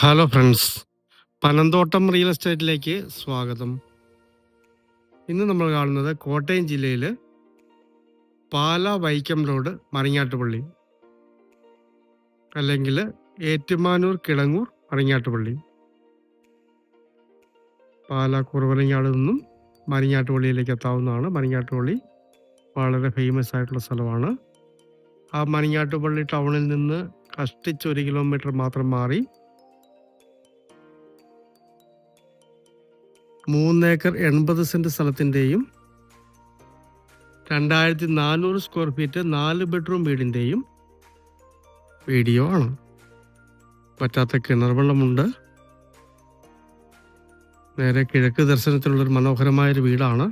Hello friends Panamthottam real എസ്റ്റേറ്റിലേക്ക് സ്വാഗതം. ഇന്ന് നമ്മൾ കാണുന്നത് കോട്ടയം ജില്ലയിൽ പാല വൈക്കം റോഡ് മറിങ്ങാട്ടുപള്ളി അല്ലെങ്കിൽ ഏറ്റുമാനൂർ കിളങ്ങൂർ മറിങ്ങാട്ടുപള്ളി പാല കുറവനങ്ങാട് നിന്നും മറിഞ്ഞാട്ടുപള്ളിയിലേക്ക് എത്താവുന്നതാണ്. മറിഞ്ഞാട്ടുപള്ളി വളരെ ഫേമസ് ആയിട്ടുള്ള സ്ഥലമാണ്. ആ മരിങ്ങാട്ടുപള്ളി ടൗണിൽ നിന്ന് കഷ്ടിച്ച് ഒരു കിലോമീറ്റർ മാത്രം മാറി മൂന്നേക്കർ എൺപത് സെന്റ് സ്ഥലത്തിന്റെയും രണ്ടായിരത്തി നാനൂറ് സ്ക്വയർ ഫീറ്റ് നാല് ബെഡ്റൂം വീടിന്റെയും വീഡിയോ ആണ്. പറ്റാത്ത കിണർ വെള്ളമുണ്ട് നേരെ കിഴക്ക് ദർശനത്തിലുള്ളൊരു മനോഹരമായൊരു വീടാണ്.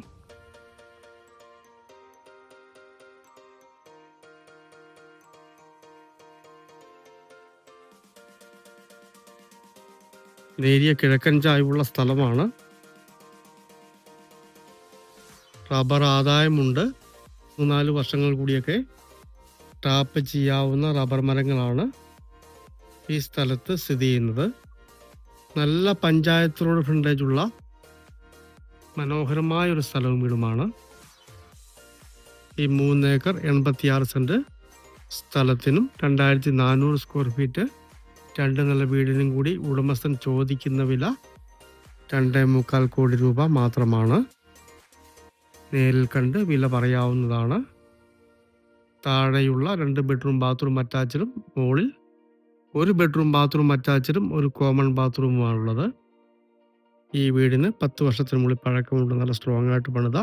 നേരിയ കിഴക്കൻ ചായ്വുള്ള സ്ഥലമാണ്. റബ്ബർ ആദായമുണ്ട്. മൂന്നാൽ വർഷങ്ങൾ കൂടിയൊക്കെ ടാപ്പ് ചെയ്യാവുന്ന റബ്ബർ മരങ്ങളാണ് ഈ സ്ഥലത്ത് സ്ഥിതി ചെയ്യുന്നത്. നല്ല പഞ്ചായത്ത് റോഡ് ഫ്രണ്ടേജ് ഉള്ള മനോഹരമായ ഒരു സ്ഥലവും വീടുമാണ്. ഈ മൂന്നേക്കർ എൺപത്തിയാറ് സെന്റ് സ്ഥലത്തിനും രണ്ടായിരത്തി നാനൂറ് സ്ക്വയർ ഫീറ്റ് രണ്ട് നില വീടിനും കൂടി ഉടമസ്ഥൻ ചോദിക്കുന്ന വില രണ്ടേ മുക്കാൽ കോടി രൂപ മാത്രമാണ്. നേരിൽ കണ്ട് വില പറയാവുന്നതാണ്. താഴെയുള്ള രണ്ട് ബെഡ്റൂം ബാത്റൂം അറ്റാച്ചഡും മുകളിൽ ഒരു ബെഡ്റൂം ബാത്റൂം അറ്റാച്ചഡും ഒരു കോമൺ ബാത്റൂമുമാണുള്ളത് ഈ വീടിന് പത്ത് വർഷത്തിന് മുകളിൽ പഴക്കമുണ്ട് നല്ല സ്ട്രോങ് ആയിട്ട് പണിത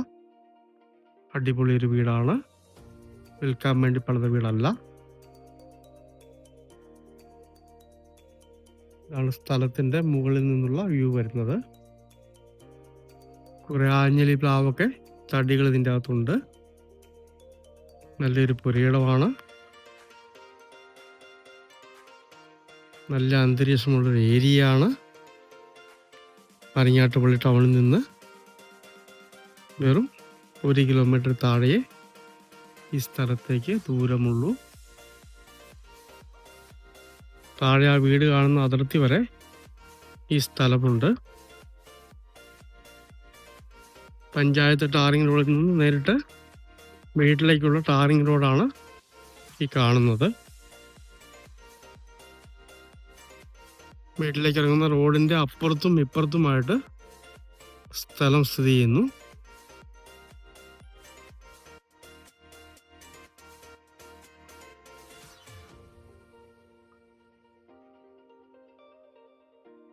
അടിപൊളി ഒരു വീടാണ്. വിൽക്കാൻ വേണ്ടി പണിത വീടല്ല. ഇതാണ് സ്ഥലത്തിന്റെ മുകളിൽ നിന്നുള്ള വ്യൂ വരുന്നത്. കുറേ ആഞ്ഞലി പ്ലാവൊക്കെ തടികൾ ഇതിന്റെ അകത്തുണ്ട്. നല്ലൊരു പുരയിടമാണ്. നല്ല അന്തരീക്ഷമുള്ളൊരു ഏരിയ ആണ് മരിങ്ങാട്ടുപള്ളി ടൗണിൽ നിന്ന് വെറും ഒരു കിലോമീറ്റർ താഴെ ഈ സ്ഥലത്തേക്ക് ദൂരമുള്ളൂ. താഴെ ആ വീട് കാണുന്ന അതിർത്തി വരെ ഈ സ്ഥലമുണ്ട്. പഞ്ചായത്ത് ടാറിംഗ് റോഡിൽ നിന്ന് നേരിട്ട് വീട്ടിലേക്കുള്ള ടാറിംഗ് റോഡാണ് ഈ കാണുന്നത്. വീട്ടിലേക്ക് ഇറങ്ങുന്ന റോഡിന്റെ അപ്പുറത്തും ഇപ്പുറത്തുമായിട്ട് സ്ഥലം സ്ഥിതി ചെയ്യുന്നു.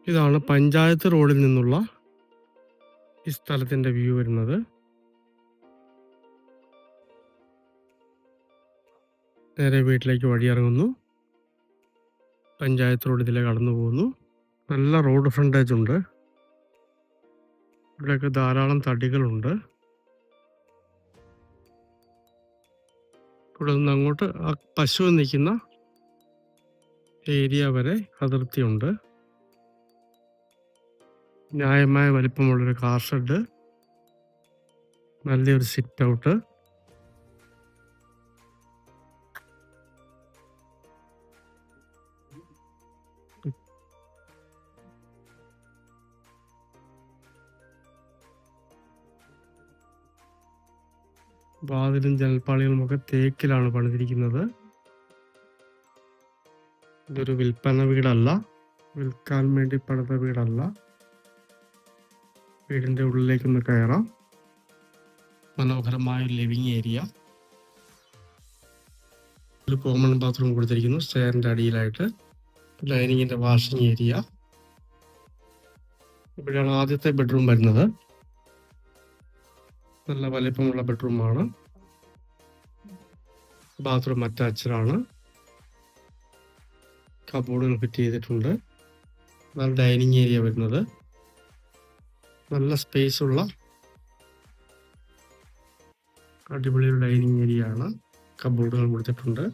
ഇതാണ് പഞ്ചായത്ത് റോഡിൽ നിന്നുള്ള ഈ സ്ഥലത്തിന്റെ വ്യൂ വരുന്നത്. നേരെ വീട്ടിലേക്ക് വഴിയിറങ്ങുന്നു. പഞ്ചായത്ത് റോഡ് ഇതിലെ കടന്നു പോകുന്നു. നല്ല റോഡ് ഫ്രണ്ടേജ് ഉണ്ട്. ഇവിടെയൊക്കെ ധാരാളം തടികളുണ്ട്. ഇവിടെ നിന്ന് അങ്ങോട്ട് ആ പശു നിൽക്കുന്ന ഏരിയ വരെ അതിർത്തിയുണ്ട്. ന്യായമായ വലിപ്പമുള്ളൊരു കാർ ഷെഡ് നല്ലൊരു സിറ്റ് ഔട്ട് വാതിലും ജനൽപ്പാളികളും ഒക്കെ തേക്കിലാണ് പണിതിരിക്കുന്നത്. ഇതൊരു വിൽപ്പന വീടല്ല. വിൽക്കാൻ വേണ്ടി പണിത വീടല്ല. വീടിന്റെ ഉള്ളിലേക്കൊന്ന് കയറാം. മനോഹരമായ ലിവിങ് ഏരിയ. ഒരു കോമൺ ബാത്റൂം കൊടുത്തിരിക്കുന്നു സ്റ്റെയറിന്റെ അടിയിലായിട്ട്. ഡൈനിങ്ങിന്റെ വാഷിംഗ് ഏരിയ. ഇവിടെയാണ് ആദ്യത്തെ ബെഡ്റൂം വരുന്നത്. നല്ല വലിപ്പമുള്ള ബെഡ്റൂമാണ്. ബാത്റൂം അറ്റാച്ച്ഡ് ആണ് കബോർഡുകൾ ഫിറ്റ് ചെയ്തിട്ടുണ്ട്. ഡൈനിങ് ഏരിയ വരുന്നത്. നല്ല സ്പേസ് ഉള്ള അടിപൊളി ഡൈനിങ് ഏരിയ ആണ്. കബോർഡുകൾ കൊടുത്തിട്ടുണ്ട്.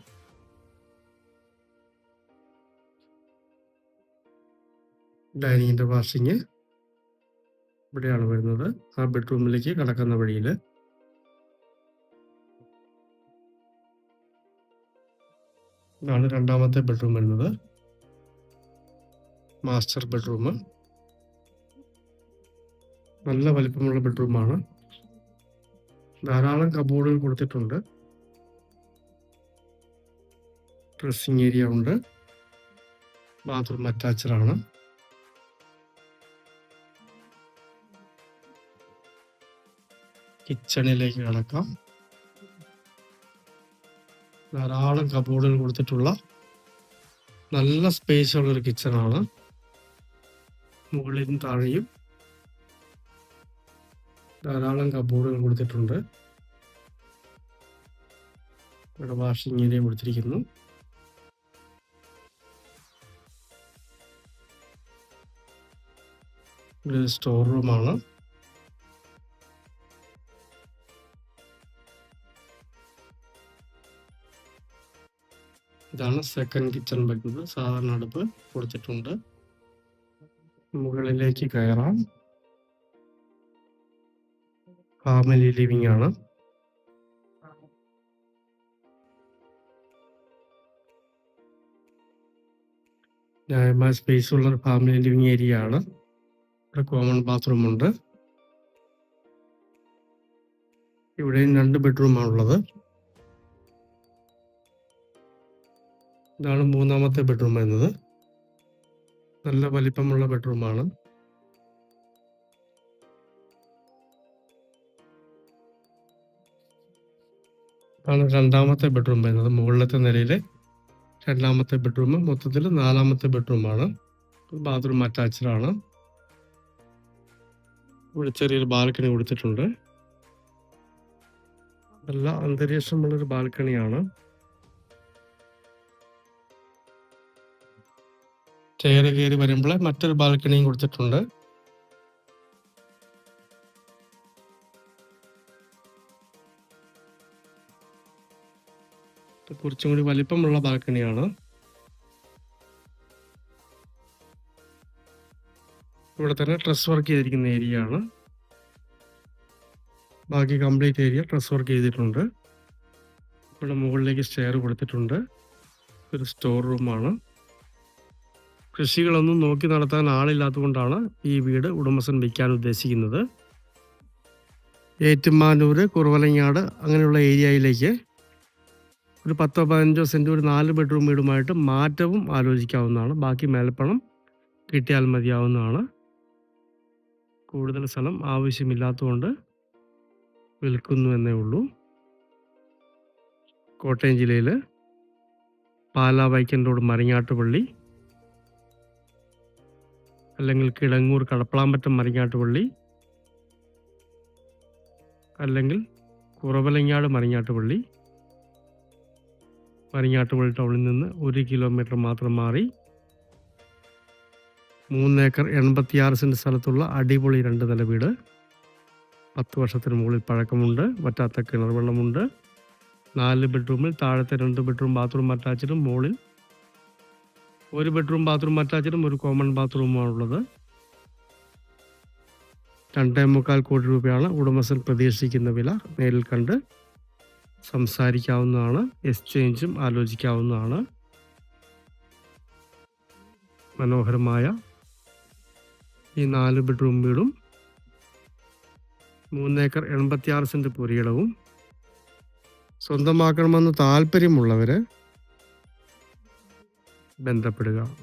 ഡൈനിങ്ങിന്റെ വാഷിങ് ഇവിടെയാണ് വരുന്നത്. ആ ബെഡ്റൂമിലേക്ക് കടക്കുന്ന വഴിയിൽ ഇതാണ് രണ്ടാമത്തെ ബെഡ്റൂം വരുന്നത്. മാസ്റ്റർ ബെഡ്റൂം നല്ല വലിപ്പമുള്ള ബെഡ്റൂമാണ്. ധാരാളം കബോർഡുകൾ കൊടുത്തിട്ടുണ്ട്. ഡ്രസ്സിങ് ഏരിയ ഉണ്ട്. ബാത്റൂം അറ്റാച്ച്ഡ് ആണ്. കിച്ചണിലേക്ക് കിടക്കാം. ധാരാളം കബോർഡുകൾ കൊടുത്തിട്ടുള്ള നല്ല സ്പേസ് ഉള്ള ഒരു കിച്ചണാണ്. മുകളിലും താഴെയും ധാരാളം കബോർഡുകൾ കൊടുത്തിട്ടുണ്ട്. ഇവിടെ വാഷിംഗ് ഏരിയ കൊടുത്തിരിക്കുന്നു. സ്റ്റോർ റൂമാണ് ഇതാണ് സെക്കൻഡ് കിച്ചൺ ബെഡ്റൂം സാധാരണ അടുപ്പ് കൊടുത്തിട്ടുണ്ട്. മുകളിലേക്ക് കയറാം. ഫാമിലി ലിവിംഗ് ആണ്. ന്യായമായ സ്പേസ് ഉള്ള ഒരു ഫാമിലി ലിവിംഗ് ഏരിയ ആണ്. ഇവിടെ കോമൺ ബാത്റൂം ഉണ്ട്. ഇവിടെയും രണ്ട് ബെഡ്റൂമാണുള്ളത് ഇതാണ് മൂന്നാമത്തെ ബെഡ്റൂം എന്നത്. നല്ല വലിപ്പമുള്ള ബെഡ്റൂമാണ് ഇതാണ് രണ്ടാമത്തെ ബെഡ്റൂം വരുന്നത്. മുകളിലത്തെ നിലയിൽ രണ്ടാമത്തെ ബെഡ്റൂം മൊത്തത്തിൽ നാലാമത്തെ ബെഡ്റൂമാണ് ബാത്റൂം ആണ്. ഇവിടെ ചെറിയൊരു ബാൽക്കണി കൊടുത്തിട്ടുണ്ട്. നല്ല അന്തരീക്ഷമുള്ളൊരു ബാൽക്കണിയാണ് ചെയർ കയറി വരുമ്പോൾ മറ്റൊരു ബാൽക്കണിയും കൊടുത്തിട്ടുണ്ട്. കുറച്ചും കൂടി വലിപ്പമുള്ള ബാൽക്കണിയാണ്. ഇവിടെ തന്നെ ഡ്രസ് വർക്ക് ചെയ്തിരിക്കുന്ന ഏരിയ ആണ്. ബാക്കി കംപ്ലീറ്റ് ഏരിയ ഡ്രസ് വർക്ക് ചെയ്തിട്ടുണ്ട്. ഇവിടെ മുകളിലേക്ക് സ്റ്റെയർ കൊടുത്തിട്ടുണ്ട്. ഒരു സ്റ്റോർ റൂമാണ് കൃഷികളൊന്നും നോക്കി നടത്താൻ ആളില്ലാത്തതുകൊണ്ടാണ് ഈ വീട് ഉടമസ്ഥൻ വയ്ക്കാൻ ഉദ്ദേശിക്കുന്നത്. ഏറ്റുമാനൂർ കുറവലങ്ങാട് അങ്ങനെയുള്ള ഏരിയയിലേക്ക് ഒരു പത്തോ പതിനഞ്ചോ സെന്റ് ഒരു നാല് ബെഡ്റൂം വീടുമായിട്ട് മാറ്റവും ആലോചിക്കാവുന്നതാണ്. ബാക്കി മേൽപ്പണം കിട്ടിയാൽ മതിയാവുന്നതാണ്. കൂടുതൽ സ്ഥലം ആവശ്യമില്ലാത്തതുകൊണ്ട് വിൽക്കുന്നു എന്നേ ഉള്ളൂ. കോട്ടയം ജില്ലയിൽ പാലാ വൈക്കൻ റോഡ് മരിങ്ങാട്ടുപള്ളി അല്ലെങ്കിൽ കിടങ്ങൂർ കടപ്പളാമ്പറ്റം മരിങ്ങാട്ടുപള്ളി അല്ലെങ്കിൽ കുറവലങ്ങാട് മരിങ്ങാട്ടുപള്ളി മരിങ്ങാട്ടുപള്ളി ടൗണിൽ നിന്ന് ഒരു കിലോമീറ്റർ മാത്രം മാറി മൂന്നേക്കർ എൺപത്തിയാറ് സെന്റ് സ്ഥലത്തുള്ള അടിപൊളി രണ്ട് നില വീട്. പത്ത് വർഷത്തിന് മുകളിൽ പഴക്കമുണ്ട് വറ്റാത്ത കിണർ വെള്ളമുണ്ട്. നാല് ബെഡ്റൂമിൽ താഴത്തെ രണ്ട് ബെഡ്റൂം ബാത്റൂം അറ്റാച്ചഡും മുകളിൽ ഒരു ബെഡ്റൂം ബാത്റൂം അറ്റാച്ചഡും ഒരു കോമൺ ബാത്റൂമുമാണുള്ളത്. രണ്ടേ മുക്കാൽ കോടി രൂപയാണ് ഉടമസ്ഥൻ പ്രതീക്ഷിക്കുന്ന വില നേരിൽ കണ്ട് സംസാരിക്കാവുന്നതാണ് എക്സ്ചേഞ്ചും ആലോചിക്കാവുന്നതാണ്. മനോഹരമായ ഈ നാല് ബെഡ്റൂം വീടും മൂന്നേക്കർ എൺപത്തിയാറ് സെന്റ് പുരയിടവും. സ്വന്തമാക്കണമെന്ന് താല്പര്യമുള്ളവരെ ബന്ധപ്പെടുക.